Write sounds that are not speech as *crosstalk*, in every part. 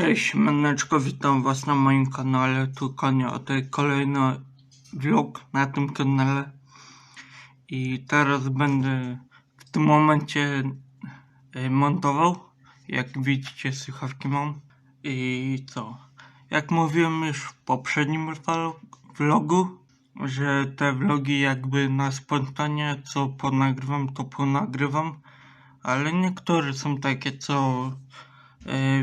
Cześć, Maneczko, witam was na moim kanale. Tu Konia, oto kolejny vlog na tym kanale. I teraz będę w tym momencie e, montował. Jak widzicie, słuchawki mam. I co? Jak mówiłem już w poprzednim vlo- vlogu, że te vlogi jakby na spontanie, co ponagrywam, to ponagrywam. Ale niektóre są takie, co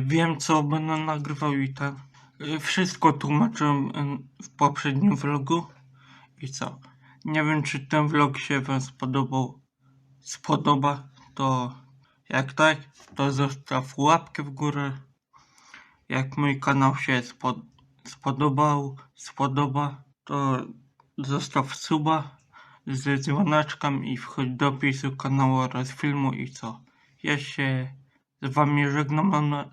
Wiem, co będę nagrywał i tak. E, Wszystko tłumaczyłem e, w poprzednim vlogu. I co? Nie wiem, czy ten vlog się Wam spodobał. Spodoba, to jak tak, to zostaw łapkę w górę. Jak mój kanał się spod spodobał, spodoba, to zostaw suba ze dzwoneczkiem i wchodź do opisu kanału oraz filmu i co? Ja się z wami żegnam na,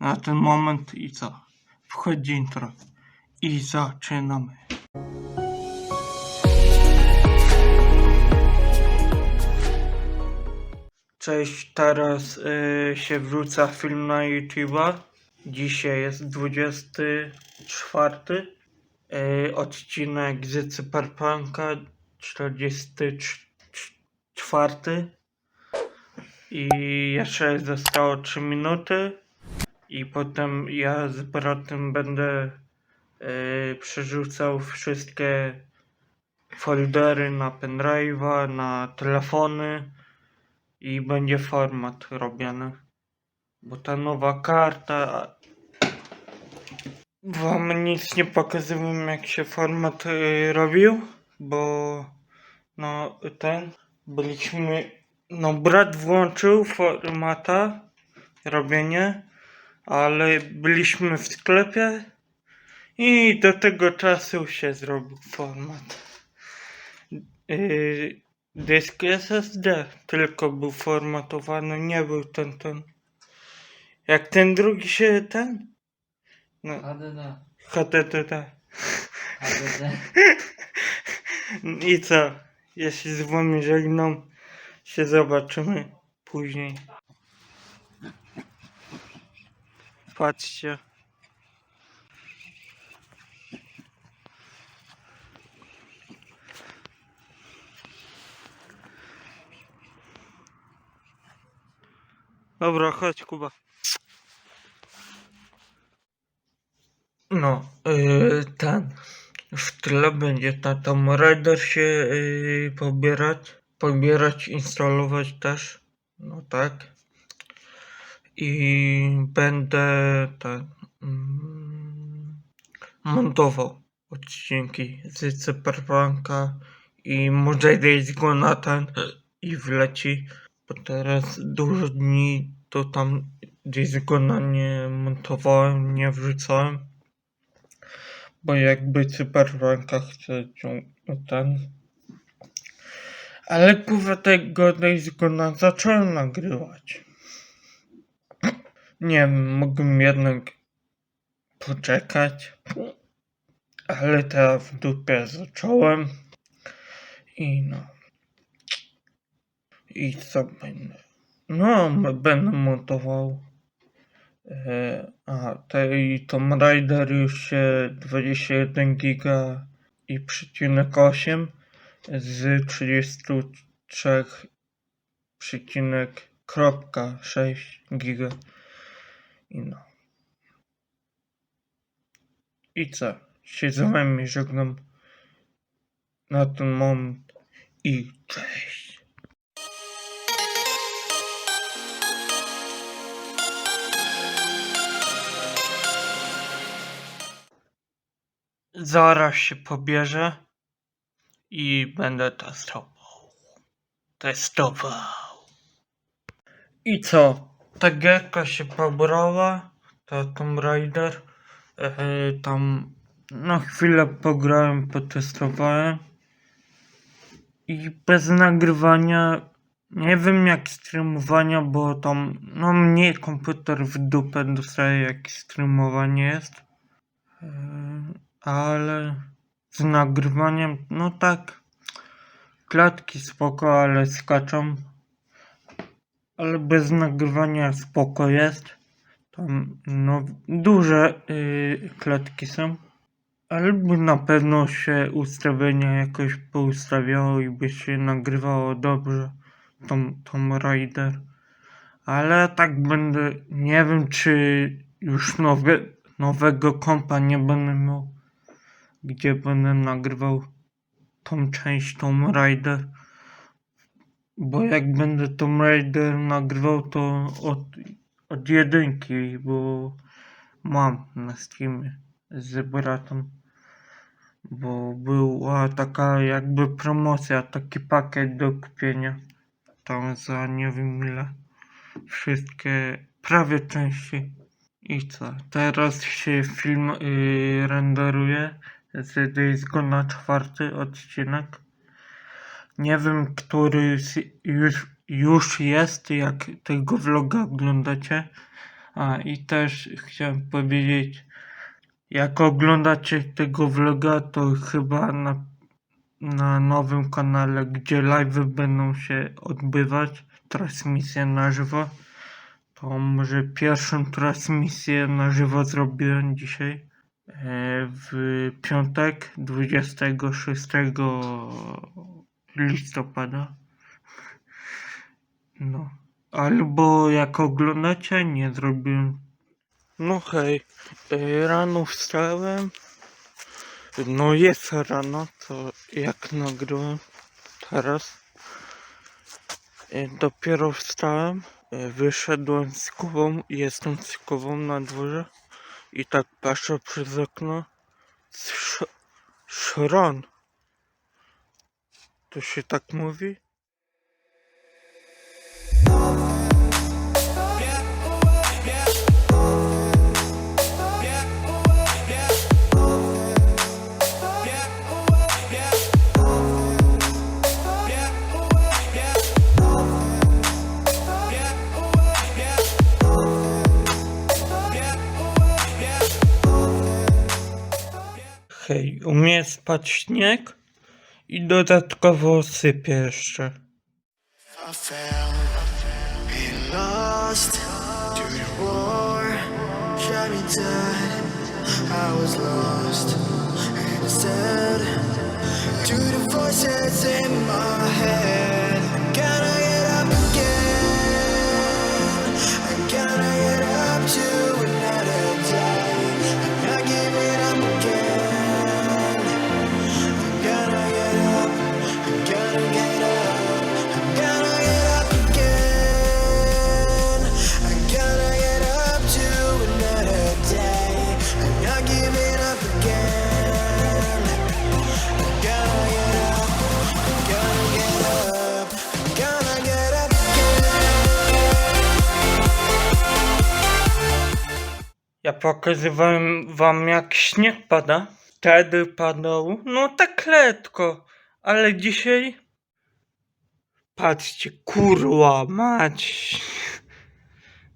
na ten moment i co? Wchodzi intro i zaczynamy. Cześć, teraz y, się wrzuca film na YouTube'a. Dzisiaj jest 24 y, odcinek z Cyberpunka 44 i jeszcze zostało 3 minuty i potem ja z bratem będę yy, przerzucał wszystkie foldery na pendrive'a, na telefony i będzie format robiony. Bo ta nowa karta wam nic nie pokazywałem jak się format yy, robił, bo no ten byliśmy no brat włączył formata robienie, ale byliśmy w sklepie i do tego czasu się zrobił format. Yy, dysk SSD tylko był formatowany, nie był ten ten. Jak ten drugi się ten? No, HDD. HTTT. HDD. I co? Się z wami żegnam. Się zobaczymy później. Patrzcie. Dobra, chodź Kuba. No, yy, ten. W tle będzie ta Tomb Raider się yy, pobierać. Pobierać, instalować też. No tak. I będę ten. Mm, montował odcinki z Cyberpunka i może Days Gone ten i wleci. Bo teraz dużo dni to tam Days Gone nie montowałem, nie wrzucałem bo jakby cyberpunka ciągnąć ten. Ale kurwa tego Gone'a zacząłem nagrywać. Nie wiem, mógłbym jednak poczekać. Ale teraz w dupie zacząłem. I no. I co będę? No, będę montował. E, a tej Tomb Raider już się 21 giga i przecinek 8 z 33 przecinek kropka 6 giga. I no i co? Się z wami żegnam na ten moment i cześć. Zaraz się pobierze i będę testował. Testował. I co? Ta gierka się pobrała, ta Tomb Raider. E, tam na chwilę pograłem, potestowałem. I bez nagrywania, nie wiem jak streamowania, bo tam, no mnie komputer w dupę dostaje jak streamowanie jest. E, ale z nagrywaniem, no tak, klatki spoko, ale skaczą, ale bez nagrywania spoko jest, Tam, no, duże y, klatki są. Albo na pewno się ustawienia jakoś poustawiało i by się nagrywało dobrze Tom, Tom Raider. Ale tak będę, nie wiem czy już nowe, nowego kompa nie będę miał, gdzie będę nagrywał tą część Tom Raider. Bo jak będę Tom Raider nagrywał to od, od jedynki, bo mam na Steamie z bratem. Bo była taka jakby promocja, taki pakiet do kupienia. Tam za nie wiem ile. Wszystkie prawie części. I co? Teraz się film yy, renderuje z Days Gone czwarty odcinek. Nie wiem, który już, już jest, jak tego vloga oglądacie. A i też chciałem powiedzieć, jak oglądacie tego vloga, to chyba na, na nowym kanale, gdzie live będą się odbywać, transmisje na żywo, to może pierwszą transmisję na żywo zrobiłem dzisiaj. W piątek 26 listopada. No. Albo jak oglądacie, nie zrobiłem. No hej, e, rano wstałem. No jest rano, to jak nagrywam teraz. E, Dopiero wstałem, e, wyszedłem z Kubą, jestem z Kubą na dworze i tak patrzę przez okno. Sz szron. To się tak mówi? Umie spać śnieg i dodatkowo sypie jeszcze. To the voices in my head. Pokazywałem wam jak śnieg pada. Wtedy padał, no tak letko, ale dzisiaj... Patrzcie, kurwa mać.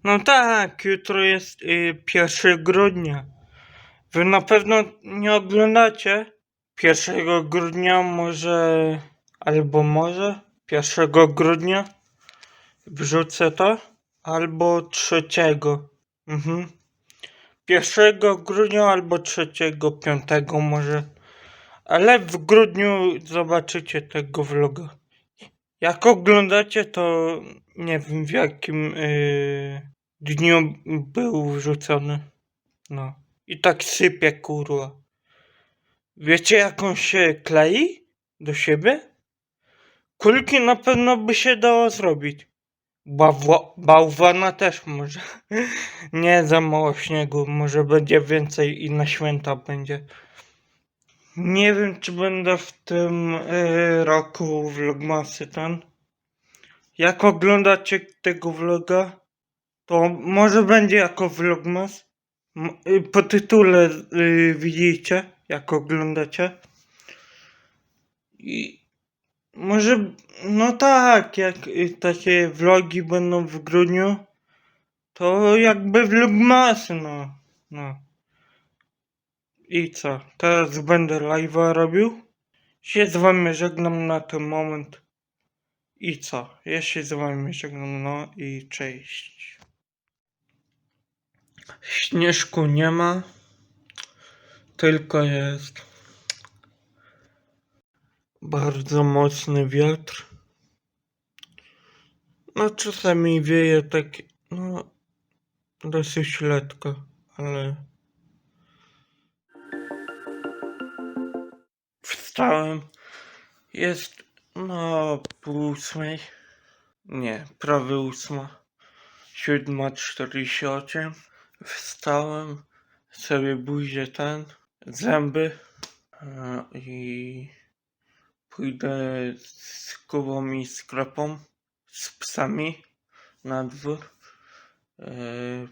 No tak, jutro jest y, 1 grudnia. Wy na pewno nie oglądacie 1 grudnia, może... Albo może 1 grudnia wrzucę to, albo 3. Mhm. 1 grudnia albo 3, 5 może. Ale w grudniu zobaczycie tego vloga. Jak oglądacie, to nie wiem w jakim yy, dniu był wrzucony. No. I tak sypie kurwa. Wiecie jak on się klei do siebie? Kulki na pewno by się dało zrobić. Bałwana też może. *laughs* Nie za mało śniegu, może będzie więcej i na święta będzie. Nie wiem, czy będę w tym y, roku vlogmasy ten. Jak oglądacie tego vloga, to może będzie jako vlogmas. Y, po tytule y, widzicie, jak oglądacie. I może, no tak, jak takie vlogi będą w grudniu, to jakby vlogmasy, no. no. I co? Teraz będę live'a robił. Się z wami żegnam na ten moment. I co? Ja się z wami żegnam, no i cześć. Śnieżku nie ma, tylko jest bardzo mocny wiatr. No czasami wieje tak, no dosyć letko, ale wstałem. Jest no pół ósmej. Nie, prawie ósma. Siódma czterdzieści osiem. Wstałem, sobie buzię ten, zęby e, i pójdę z Kubą i sklepą, z psami na dwór. E,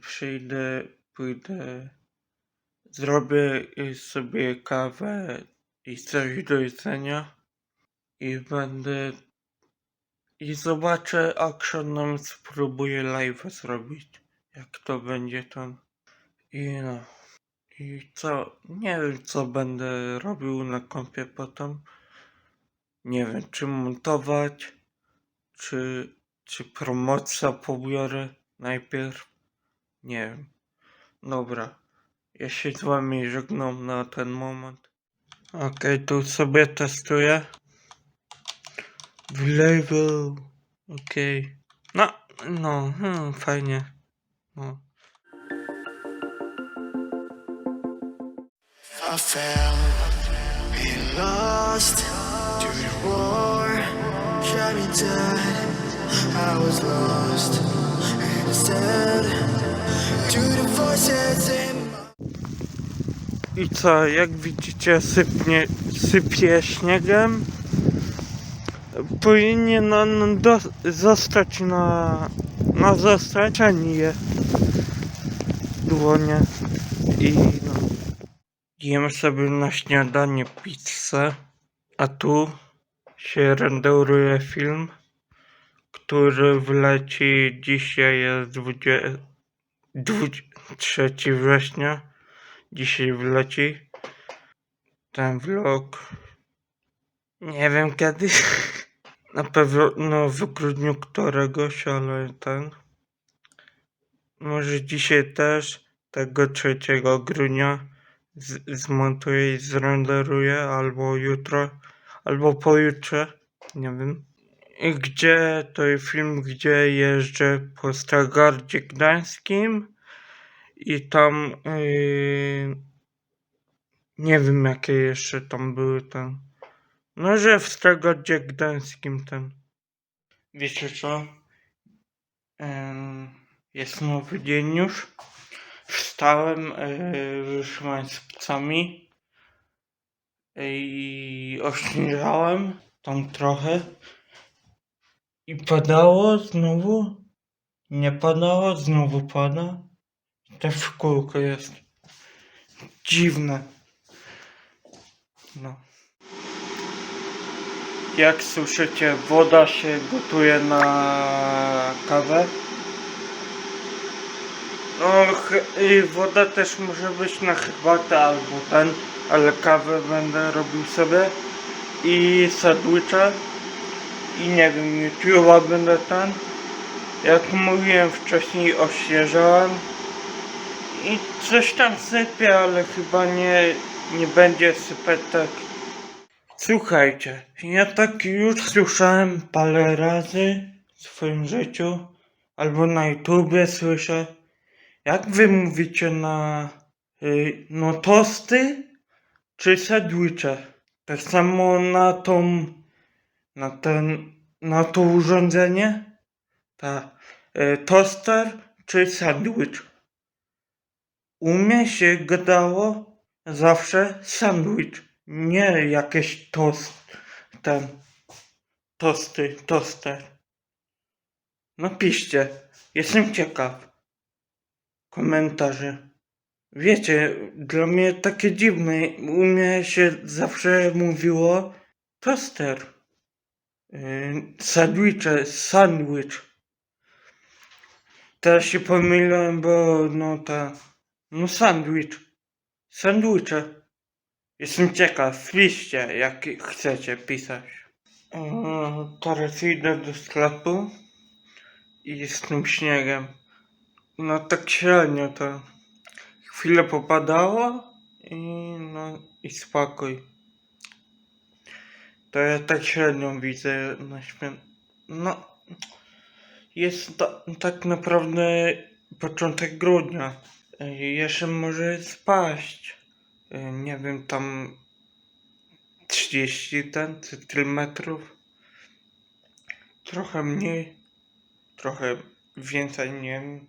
przyjdę, pójdę, zrobię sobie kawę i coś do jedzenia i będę i zobaczę Actionem spróbuję live zrobić jak to będzie tam i no i co nie wiem co będę robił na kompie potem nie wiem czy montować czy czy promocja pobiorę najpierw. Nie wiem. Dobra. Ja się z wami żegnam na ten moment. Okej tu sobie testuję. W level. Okej. No no hmm, fajnie. No. I fell lost I co, jak widzicie sypnie, sypie śniegiem. Powinien on do, zostać na, na zostać, a nie dłonie. I no. Jem sobie na śniadanie pizzę, a tu się renderuje film, który wleci dzisiaj jest 20, 23 września. Dzisiaj wleci ten vlog. Nie wiem kiedy. *laughs* Na pewno no, w grudniu któregoś, ale ten. Może dzisiaj też tego 3 grudnia zmontuję i zrenderuję, albo jutro, albo pojutrze. Nie wiem. I gdzie to jest film, gdzie jeżdżę po Starogardzie Gdańskim i tam yy, nie wiem jakie jeszcze tam były tam. No że w Starogardzie Gdańskim ten. Wiecie co? Em, jest nowy dzień już. Wstałem, yy, z pcami i ośnieżałem tam trochę. I padało znowu. Nie padało, znowu pada. Też w kółko jest. Dziwne. No. Jak słyszycie, woda się gotuje na kawę. No, i woda też może być na herbatę albo ten, ale kawę będę robił sobie. I sandwicze. I nie wiem, YouTube'a będę ten. Jak mówiłem wcześniej, oświeżałem. I coś tam sypie, ale chyba nie, nie będzie sypać tak. Słuchajcie, ja tak już słyszałem parę razy w swoim życiu, albo na YouTubie słyszę, jak wy mówicie na y, no tosty czy sandwicze. Tak samo na tą, na ten, na to urządzenie, ta y, toster czy sandwich. U mnie się gadało zawsze sandwich, nie jakieś tost, ten, tosty, toster. No piszcie, jestem ciekaw. Komentarze. Wiecie, dla mnie takie dziwne, u mnie się zawsze mówiło toster. Yy, sandwicze, sandwich. Teraz się pomyliłem, bo no ta... No sandwich. Sandwicze. Jestem ciekaw, piszcie jak chcecie pisać. Eee, teraz idę do sklepu i z tym śniegiem. No tak średnio to. chwilę popadało i no i spokój. To ja tak średnio widzę na święt. No, jest ta, tak naprawdę początek grudnia. Jeszcze może spaść. Nie wiem, tam 30 ten centymetrów. Trochę mniej, trochę więcej, nie wiem.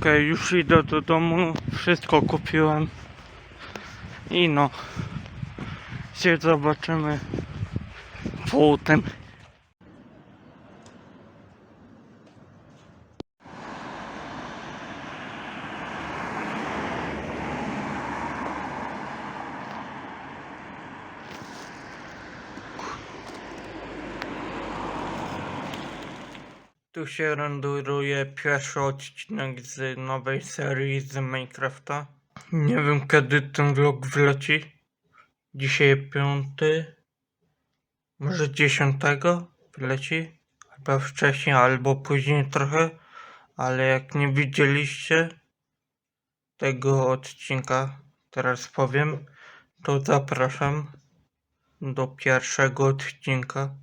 Okej, już idę do domu, wszystko kupiłem. I no, się zobaczymy? Potem. Tu się renderuje pierwszy odcinek z nowej serii z Minecrafta. Nie wiem kiedy ten vlog wleci. Dzisiaj piąty. Może dziesiątego wleci. Albo wcześniej, albo później trochę. Ale jak nie widzieliście tego odcinka, teraz powiem, to zapraszam do pierwszego odcinka.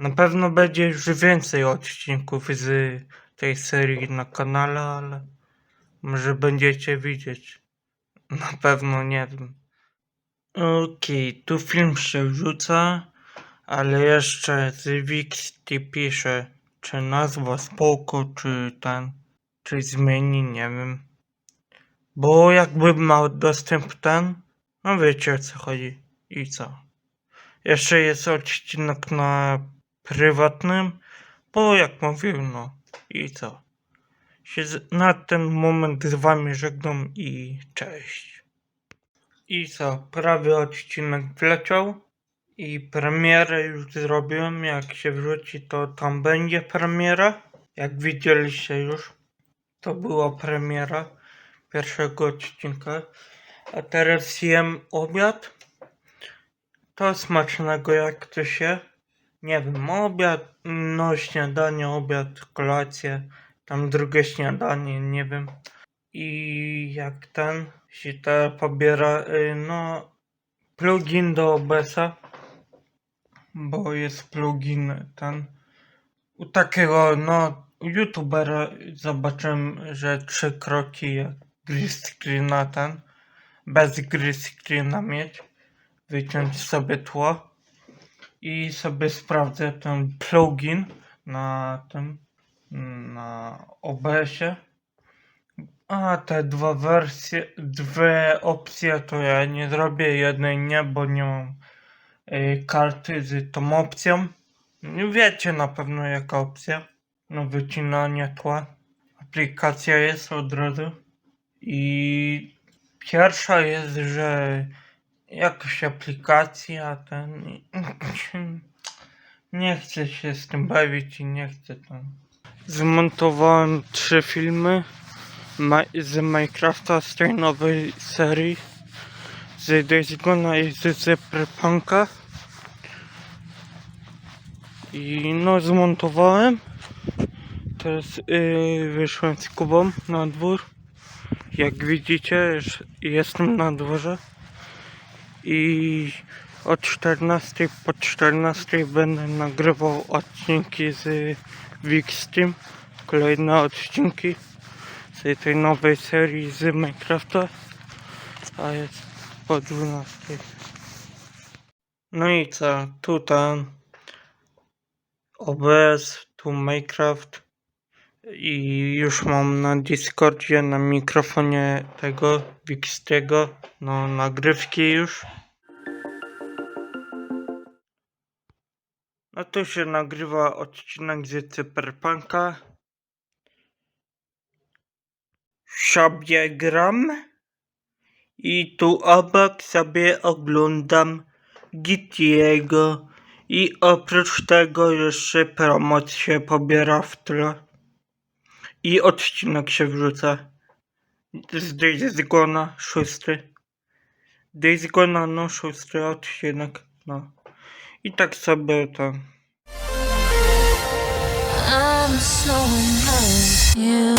Na pewno będzie już więcej odcinków z tej serii na kanale, ale może będziecie widzieć. Na pewno nie wiem. Okej, tu film się wrzuca, ale jeszcze z Wixty pisze, czy nazwa spoko, czy ten, czy zmieni, nie wiem. Bo jakby miał dostęp ten, no wiecie o co chodzi i co. Jeszcze jest odcinek na prywatnym, bo jak mówiłem, no i co. Się na ten moment z wami żegnam i cześć. I co, prawie odcinek wleciał i premierę już zrobiłem, jak się wrzuci to tam będzie premiera. Jak widzieliście już, to była premiera pierwszego odcinka. A teraz jem obiad. To smacznego jak to się. Nie wiem, obiad, no śniadanie, obiad, kolację, tam drugie śniadanie, nie wiem. I jak ten się te pobiera, y, no plugin do OBS-a, bo jest plugin ten u takiego, no youtubera zobaczyłem, że trzy kroki jak green ten, bez green mieć, wyciąć sobie tło i sobie sprawdzę ten plugin na tym, na OBS-ie. A te dwa wersje, dwie opcje to ja nie zrobię, jednej nie, bo nie mam y, karty z tą opcją. Wiecie na pewno jaka opcja. No wycinanie tła. Aplikacja jest od razu. I pierwsza jest, że jakaś aplikacja ten. Nie chcę się z tym bawić i nie chcę tam. Zmontowałem trzy filmy z Minecrafta z tej nowej serii. Z Days i z Cyberpunka. I no zmontowałem. Teraz yy, wyszłem z Kubą na dwór. Jak widzicie, jestem na dworze. I od 14 po 14 będę nagrywał odcinki z Wixstream. Kolejne odcinki z tej nowej serii z Minecrafta. A jest po 12. No i co? Tutaj OBS, tu Minecraft i już mam na Discordzie, na mikrofonie tego Wixtiego, no nagrywki już. No tu się nagrywa odcinek z Cyberpunka. Sobie gram. I tu obok sobie oglądam Gitiego i oprócz tego jeszcze promocję pobiera w tle. I odcinek się wrzuca. Z Days Gona szósty. Days Gona no szósty odcinek, no. I tak sobie to... I'm so in love with you.